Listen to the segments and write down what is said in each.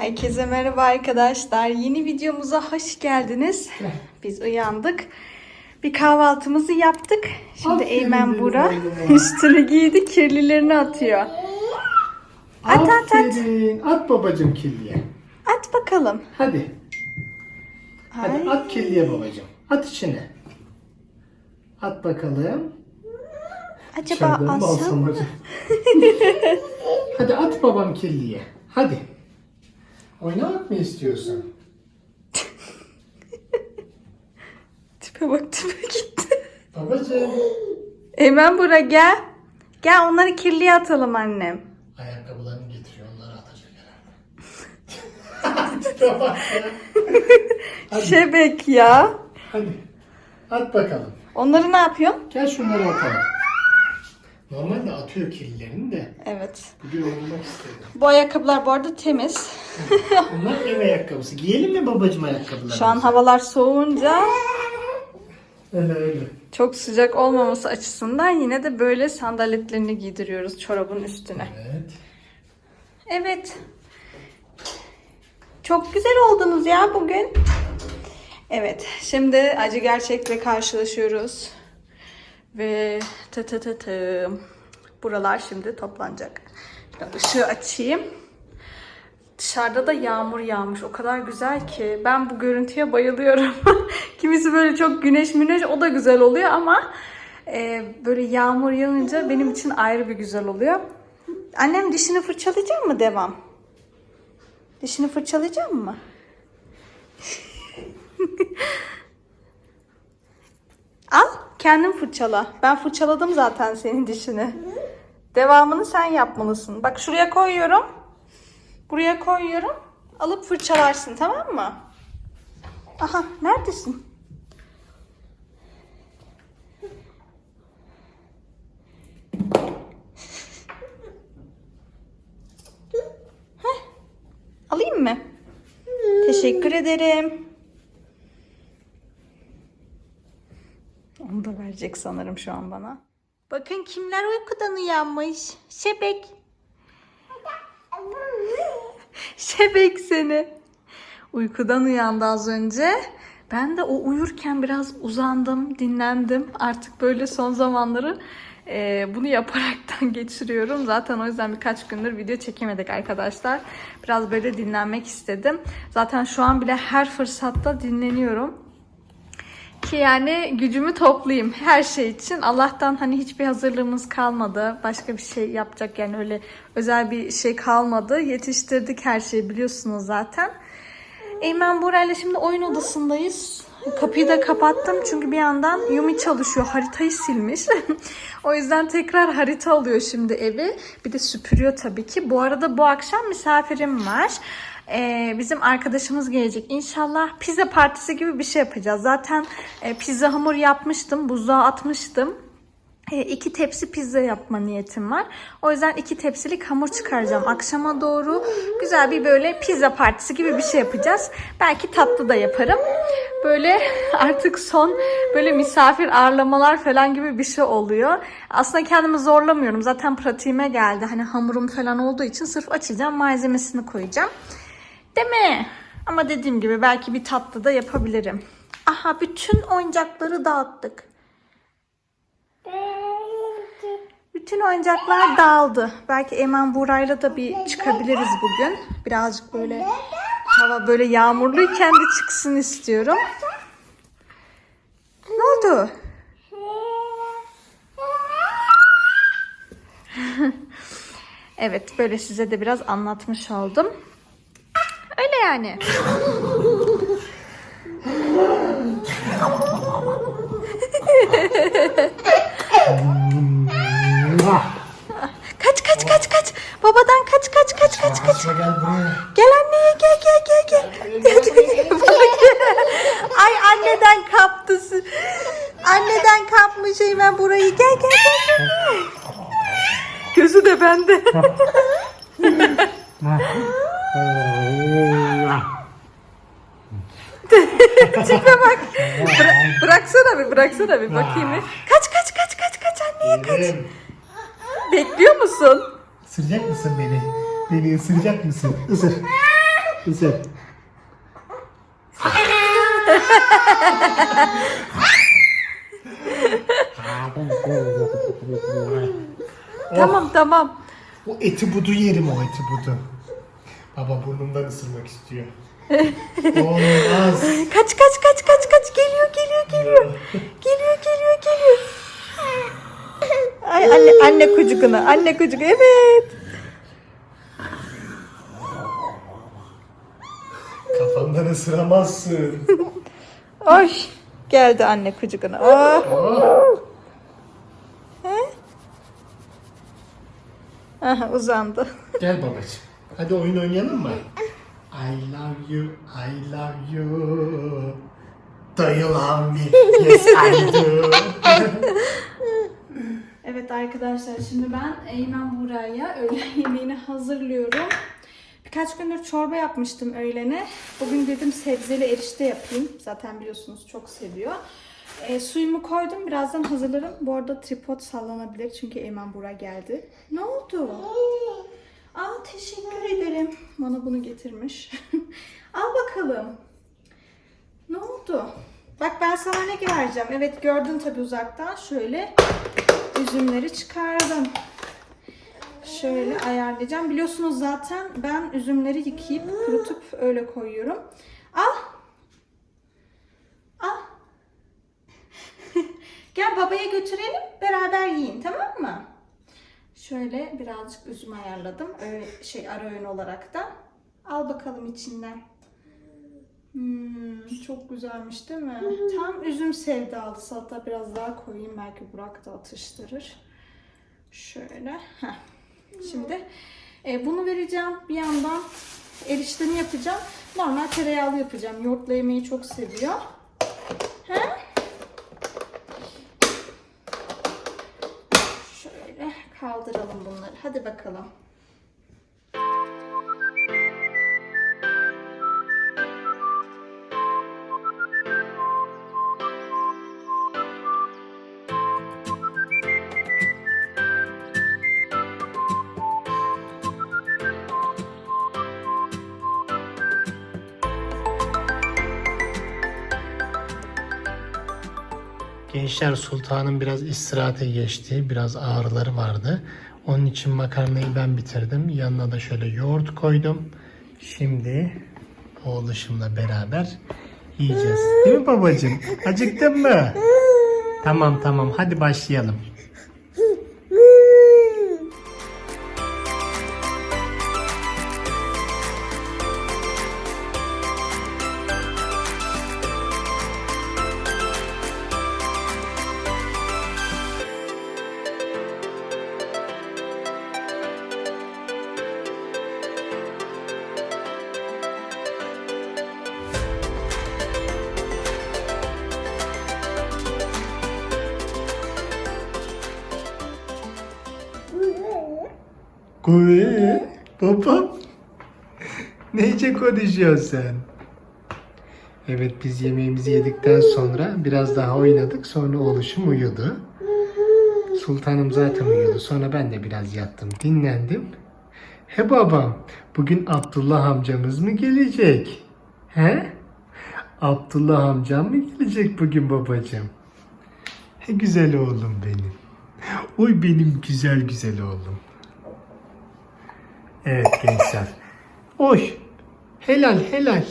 Herkese merhaba arkadaşlar. Yeni videomuza hoş geldiniz. Biz uyandık. Bir kahvaltımızı yaptık. Şimdi Aferin Eymen Bura oğluma. üstünü giydi, kirlilerini atıyor. At at at. Aferin. At babacım kirliye. At bakalım. Hadi. Hadi Ay. at kirliye babacım. At içine. At bakalım. Acaba Dışarıdan mı alsam alsam mı? acaba? Hadi at babam kirliye. Hadi. Oynamak mı istiyorsun? Tipe bak tipe gitti. Babacım. Eymen Bura gel. Gel onları kirliye atalım annem. Ayakkabılarını getiriyor. Onları atacak herhalde. Tipe bak ya. Hadi. Şebek ya. Hadi. At bakalım. Onları ne yapıyorsun? Gel şunları atalım. Normalde atıyor kirlilerini de. Evet. Bugün oynamak istedim. Bu ayakkabılar bu arada temiz. Bunlar ev ayakkabısı. Giyelim mi babacım ayakkabılarını? Şu an havalar soğuyunca Öyle öyle. çok sıcak olmaması açısından yine de böyle sandaletlerini giydiriyoruz çorabın üstüne. Evet. Evet. Çok güzel oldunuz ya bugün. Evet, şimdi acı gerçekle karşılaşıyoruz. Ve tı tı tı tı. Buralar şimdi toplanacak. Işığı açayım. Dışarıda da yağmur yağmış. O kadar güzel ki. Ben bu görüntüye bayılıyorum. Kimisi böyle çok güneş müneş o da güzel oluyor ama e, böyle yağmur yağınca benim için ayrı bir güzel oluyor. Annem dişini fırçalayacak mı devam? Dişini fırçalayacak mı? Al kendin fırçala. Ben fırçaladım zaten senin dişini. Devamını sen yapmalısın. Bak şuraya koyuyorum. Buraya koyuyorum. Alıp fırçalarsın tamam mı? Aha neredesin? Heh. Alayım mı? Teşekkür ederim. Onu da verecek sanırım şu an bana. Bakın kimler uykudan uyanmış. Şebek. Şebek seni. Uykudan uyandı az önce. Ben de o uyurken biraz uzandım, dinlendim. Artık böyle son zamanları e, bunu yaparaktan geçiriyorum. Zaten o yüzden birkaç gündür video çekemedik arkadaşlar. Biraz böyle dinlenmek istedim. Zaten şu an bile her fırsatta dinleniyorum ki yani gücümü toplayayım her şey için. Allah'tan hani hiçbir hazırlığımız kalmadı. Başka bir şey yapacak yani öyle özel bir şey kalmadı. Yetiştirdik her şeyi biliyorsunuz zaten. Eymen Bora'yla şimdi oyun odasındayız. Kapıyı da kapattım çünkü bir yandan Yumi çalışıyor. Haritayı silmiş. o yüzden tekrar harita alıyor şimdi evi. Bir de süpürüyor tabii ki. Bu arada bu akşam misafirim var. Ee, bizim arkadaşımız gelecek. İnşallah pizza partisi gibi bir şey yapacağız. Zaten e, pizza hamur yapmıştım. Buzluğa atmıştım. E, iki tepsi pizza yapma niyetim var. O yüzden iki tepsilik hamur çıkaracağım. Akşama doğru güzel bir böyle pizza partisi gibi bir şey yapacağız. Belki tatlı da yaparım. Böyle artık son böyle misafir ağırlamalar falan gibi bir şey oluyor. Aslında kendimi zorlamıyorum. Zaten pratiğime geldi. Hani hamurum falan olduğu için sırf açacağım malzemesini koyacağım. Değil mi? Ama dediğim gibi belki bir tatlı da yapabilirim. Aha bütün oyuncakları dağıttık. Bütün oyuncaklar dağıldı. Belki Eman Buray'la da bir çıkabiliriz bugün. Birazcık böyle hava böyle yağmurluyken de çıksın istiyorum. Ne oldu? evet böyle size de biraz anlatmış oldum. Öyle yani. Kaç kaç kaç kaç. Babadan kaç kaç kaç kaç kaç. Asma gel buraya. Gel anneye gel gel gel gel. Ay anneden kaptı. Anneden kapmış hemen burayı. Gel gel gel. gel. Gözü de bende. Tipe bak. Bıra- bıraksana bir bıraksana bir bakayım bir. Kaç kaç kaç kaç kaç anneye kaç. Yerim. Bekliyor musun? Isıracak mısın beni? Beni ısıracak mısın? Isır. Güzel. Tamam tamam. O eti budu yerim o eti budu. Baba burnumdan ısırmak istiyor. Olmaz. Kaç kaç kaç kaç kaç geliyor geliyor geliyor. Geliyor geliyor geliyor. Ay anne anne kucukuna anne kucuk evet. Kafamdan ısıramazsın. Oy geldi anne kucukuna. Oh. Oh. He? Aha, uzandı. Gel babacığım. Hadi oyun oynayalım mı? I love you, I love you. Do you love me? Yes I do. Evet arkadaşlar şimdi ben Eymen Buraya öğlen yemeğini hazırlıyorum. Birkaç gündür çorba yapmıştım öğlene. Bugün dedim sebzeli erişte yapayım. Zaten biliyorsunuz çok seviyor. E, suyumu koydum. Birazdan hazırlarım. Bu arada tripod sallanabilir çünkü Eymen Bura geldi. Ne oldu? Aa teşekkür ederim. Bana bunu getirmiş. Al bakalım. Ne oldu? Bak ben sana ne vereceğim. Evet gördün tabii uzaktan. Şöyle üzümleri çıkardım. Şöyle ayarlayacağım. Biliyorsunuz zaten ben üzümleri yıkayıp kurutup öyle koyuyorum. Al. Al. Gel babaya götürelim. Beraber yiyin tamam mı? Şöyle birazcık üzüm ayarladım. Öyle şey ara öğün olarak da. Al bakalım içinden. Hmm, çok güzelmiş değil mi? Tam üzüm sevdalısı. Hatta biraz daha koyayım. Belki Burak da atıştırır. Şöyle. Heh. Şimdi e, bunu vereceğim. Bir yandan eriştemi yapacağım. Normal tereyağlı yapacağım. Yoğurtla yemeği çok seviyor. He? Şöyle kaldıralım bunları. Hadi bakalım. Gençler Sultan'ın biraz istirahate geçti. Biraz ağrıları vardı. Onun için makarnayı ben bitirdim. Yanına da şöyle yoğurt koydum. Şimdi oğluşumla beraber yiyeceğiz. Değil mi babacığım? Acıktın mı? Tamam tamam hadi başlayalım. Babam. Neyce konuşuyorsun sen? Evet biz yemeğimizi yedikten sonra biraz daha oynadık. Sonra oğluşum uyudu. Sultanım zaten uyudu. Sonra ben de biraz yattım, dinlendim. He babam, bugün Abdullah amcamız mı gelecek? He? Abdullah amcam mı gelecek bugün babacığım? He güzel oğlum benim. Oy benim güzel güzel oğlum. Evet gençler. Oy. Helal helal.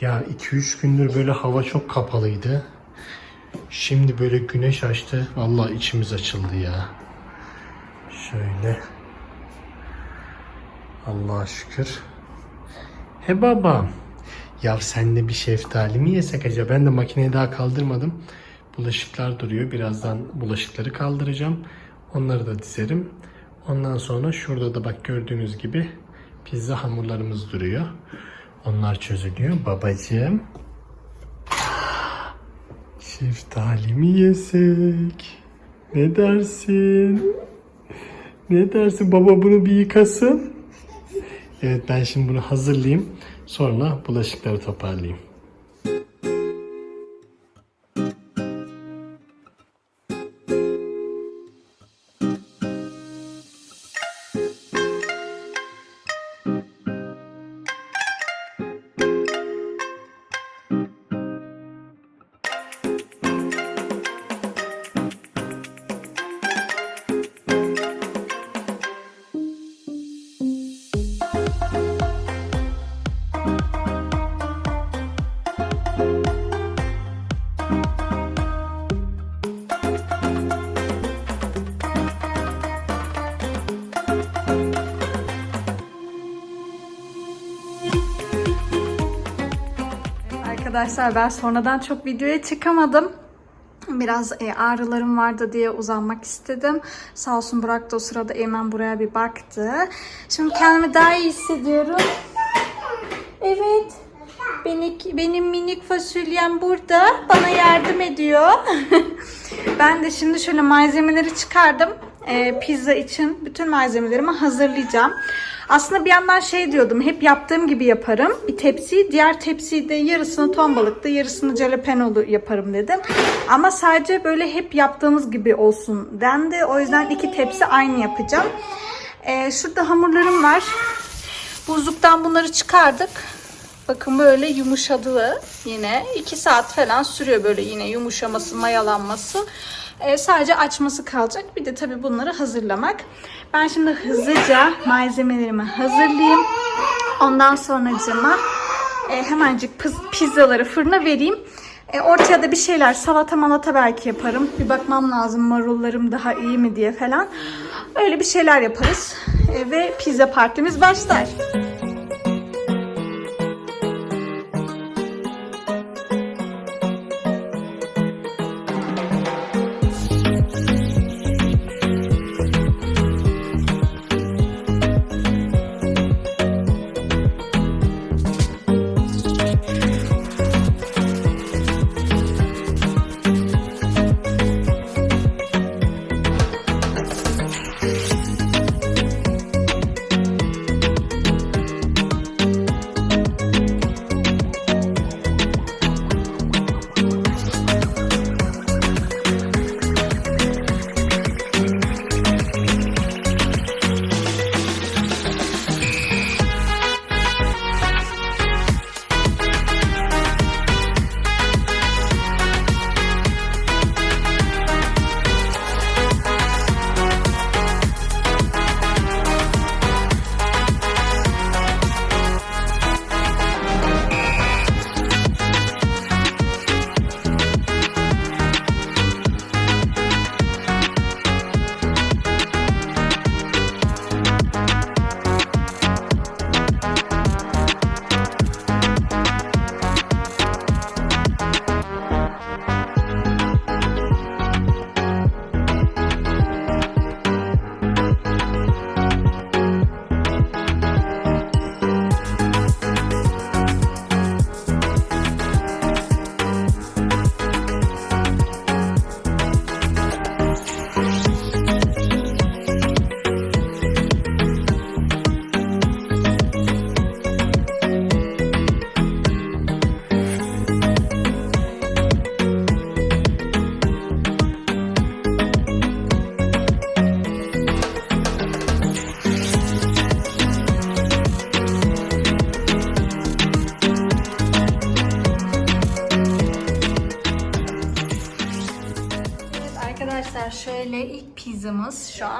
Ya 2-3 gündür böyle hava çok kapalıydı. Şimdi böyle güneş açtı. Vallahi içimiz açıldı ya. Şöyle. Allah'a şükür. He babam. Ya sen de bir şeftali mi yesek acaba? Ben de makineyi daha kaldırmadım. Bulaşıklar duruyor. Birazdan bulaşıkları kaldıracağım. Onları da dizerim. Ondan sonra şurada da bak gördüğünüz gibi pizza hamurlarımız duruyor. Onlar çözülüyor. Babacığım. Şeftali mi yesek? Ne dersin? Ne dersin? Baba bunu bir yıkasın. Evet ben şimdi bunu hazırlayayım. Sonra bulaşıkları toparlayayım. Arkadaşlar ben sonradan çok videoya çıkamadım. Biraz e, ağrılarım vardı diye uzanmak istedim. Sağ olsun Burak da o sırada hemen buraya bir baktı. Şimdi kendimi daha iyi hissediyorum. Evet. Benim, benim minik fasulyem burada. Bana yardım ediyor. ben de şimdi şöyle malzemeleri çıkardım. Ee, pizza için bütün malzemelerimi hazırlayacağım. Aslında bir yandan şey diyordum. Hep yaptığım gibi yaparım. Bir tepsiyi, diğer tepsiyi de yarısını ton balıklı, yarısını jalapenolu yaparım dedim. Ama sadece böyle hep yaptığımız gibi olsun dendi. O yüzden iki tepsi aynı yapacağım. Ee, şurada hamurlarım var. Buzluktan bunları çıkardık. Bakın böyle yumuşadı yine. 2 saat falan sürüyor böyle yine yumuşaması, mayalanması. Ee, sadece açması kalacak. Bir de tabii bunları hazırlamak. Ben şimdi hızlıca malzemelerimi hazırlayayım. Ondan sonracıma e, hemencik pizzaları fırına vereyim. E, ortaya da bir şeyler salata malata belki yaparım. Bir bakmam lazım marullarım daha iyi mi diye falan. Öyle bir şeyler yaparız. E, ve pizza partimiz başlar.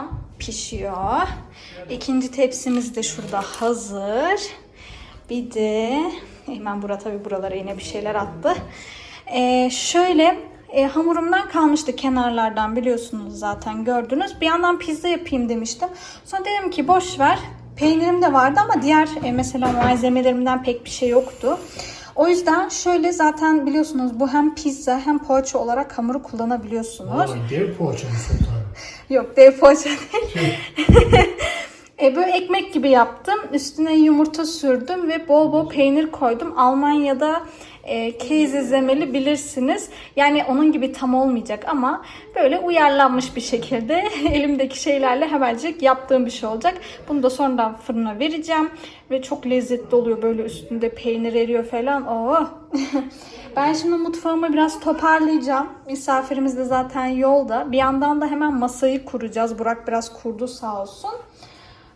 An pişiyor. İkinci tepsimiz de şurada hazır. Bir de hemen bura tabii buralara yine bir şeyler attı. Ee, şöyle e, hamurumdan kalmıştı kenarlardan biliyorsunuz zaten gördünüz. Bir yandan pizza yapayım demiştim. Sonra dedim ki boş ver. Peynirim de vardı ama diğer e, mesela malzemelerimden pek bir şey yoktu. O yüzden şöyle zaten biliyorsunuz bu hem pizza hem poğaça olarak hamuru kullanabiliyorsunuz. Vay dev poğaçanı sultanım. Yok dev poğaça değil. e, böyle ekmek gibi yaptım. Üstüne yumurta sürdüm ve bol bol peynir koydum. Almanya'da e, Käsezemeli bilirsiniz. Yani onun gibi tam olmayacak ama böyle uyarlanmış bir şekilde elimdeki şeylerle hemencik yaptığım bir şey olacak. Bunu da sonradan fırına vereceğim ve çok lezzetli oluyor böyle üstünde peynir eriyor falan. Oo. ben şimdi mutfağımı biraz toparlayacağım. Misafirimiz de zaten yolda. Bir yandan da hemen masayı kuracağız. Burak biraz kurdu sağ olsun.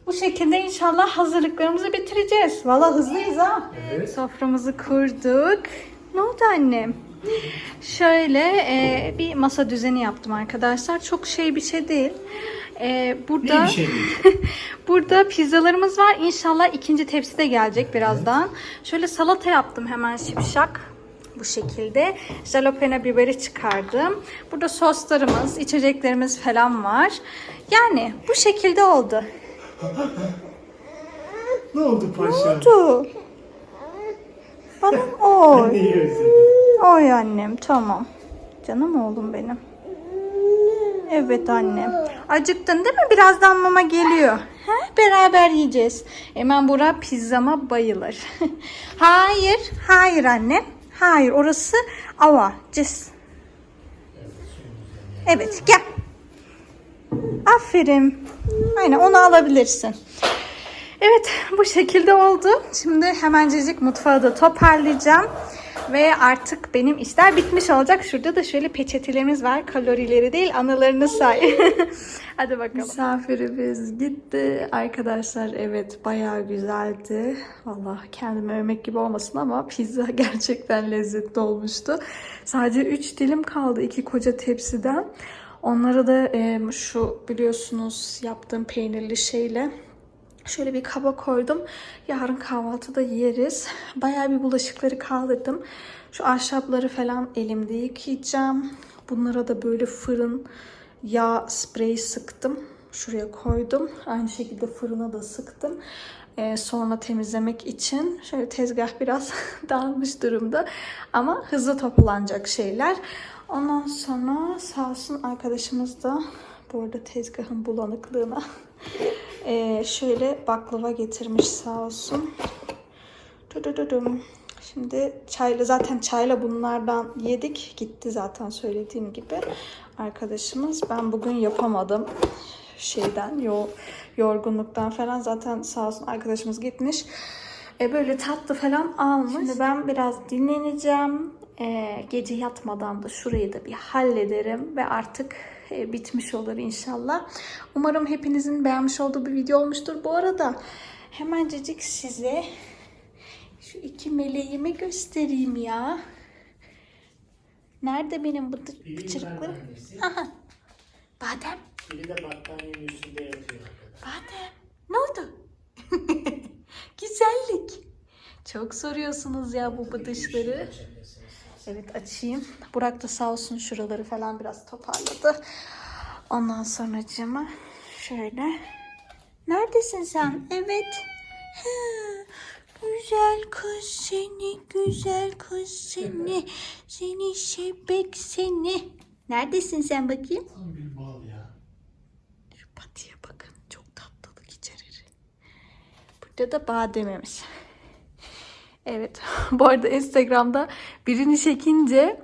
Bu şekilde inşallah hazırlıklarımızı bitireceğiz. Valla hızlıyız ha. Evet. Soframızı kurduk. Ne oldu annem? Şöyle e, bir masa düzeni yaptım arkadaşlar. Çok şey bir şey değil. Ee, burada şey burada pizzalarımız var. İnşallah ikinci tepsi de gelecek birazdan. Şöyle salata yaptım hemen şipşak. Bu şekilde. Jalapeno biberi çıkardım. Burada soslarımız, içeceklerimiz falan var. Yani bu şekilde oldu. Ne oldu paşa? Oldu. Bana oy. Oy annem tamam. Canım oğlum benim. Evet annem. Acıktın değil mi? Birazdan mama geliyor. Ha? Beraber yiyeceğiz. Hemen Bura pizzama bayılır. hayır. Hayır annem. Hayır. Orası ava. Cız. Evet gel. Aferin. Aynen onu alabilirsin. Evet bu şekilde oldu. Şimdi hemencecik mutfağı da toparlayacağım. Ve artık benim işler bitmiş olacak. Şurada da şöyle peçetelerimiz var. Kalorileri değil anılarını say. Hadi bakalım. Misafirimiz gitti. Arkadaşlar evet bayağı güzeldi. Valla kendimi övmek gibi olmasın ama pizza gerçekten lezzetli olmuştu. Sadece 3 dilim kaldı iki koca tepsiden. Onları da e, şu biliyorsunuz yaptığım peynirli şeyle Şöyle bir kaba koydum. Yarın kahvaltıda yeriz. Bayağı bir bulaşıkları kaldırdım. Şu ahşapları falan elimde yıkayacağım. Bunlara da böyle fırın yağ spreyi sıktım. Şuraya koydum. Aynı şekilde fırına da sıktım. Ee, sonra temizlemek için. Şöyle tezgah biraz dağılmış durumda. Ama hızlı toplanacak şeyler. Ondan sonra sağ olsun arkadaşımız da bu arada tezgahın bulanıklığına ee, şöyle baklava getirmiş sağ olsun. Şimdi çayla zaten çayla bunlardan yedik. Gitti zaten söylediğim gibi arkadaşımız. Ben bugün yapamadım şeyden yo yorgunluktan falan zaten sağ olsun arkadaşımız gitmiş. E böyle tatlı falan almış. Şimdi ben biraz dinleneceğim. E, gece yatmadan da şurayı da bir hallederim ve artık e, bitmiş olur inşallah. Umarım hepinizin beğenmiş olduğu bir video olmuştur. Bu arada hemencecik size şu iki meleğimi göstereyim ya. Nerede benim bu bıçırıklarım? Aha. Badem. Biri de battaniyenin üstünde yatıyor. Badem. Ne oldu? Güzellik. Çok soruyorsunuz ya bu bıdışları. Evet açayım. Burak da sağ olsun şuraları falan biraz toparladı. Ondan sonra şöyle. Neredesin sen? Evet. Ha, güzel kız seni, güzel kız seni. Seni şebek seni. Neredesin sen bakayım? Tam bir bal ya. Şu patiye bakın. Çok tatlılık içerir. Burada da bademimiz. Evet. Bu arada Instagram'da birini çekince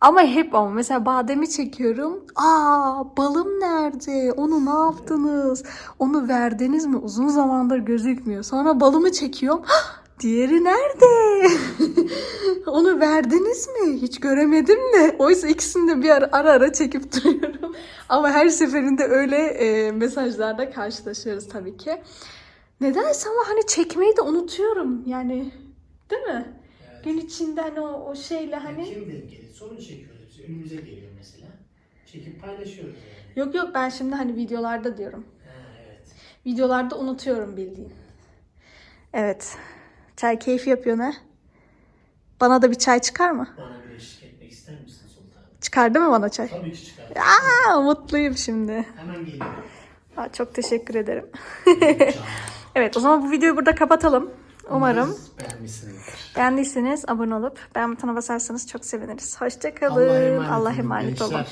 ama hep ama mesela bademi çekiyorum. Aa balım nerede? Onu ne yaptınız? Onu verdiniz mi? Uzun zamandır gözükmüyor. Sonra balımı çekiyorum. "Hah, Diğeri nerede? Onu verdiniz mi? Hiç göremedim de. Oysa ikisini de bir ara ara, ara çekip duruyorum. Ama her seferinde öyle e, mesajlarda karşılaşıyoruz tabii ki. Nedense ama hani çekmeyi de unutuyorum. Yani değil mi? Gün içinden o, o şeyle hani. Kim denk gelir? Sorun çekiyoruz. Önümüze geliyor mesela. Çekip paylaşıyoruz yani. Yok yok ben şimdi hani videolarda diyorum. Ha evet. Videolarda unutuyorum bildiğin. Evet. Çay keyfi yapıyor ne? Bana da bir çay çıkar mı? Bana bir eşlik etmek ister misin Sultan? Çıkardı mı bana çay? Tabii ki çıkar. Aa, mutluyum şimdi. Hemen geliyor. Aa, çok teşekkür ederim. Evet o zaman bu videoyu burada kapatalım. Umarım Beğenmişsinizdir. beğendiyseniz abone olup beğen butonuna basarsanız çok seviniriz. Allah'a Hoşçakalın. emanet Allah'a olun emanet olun.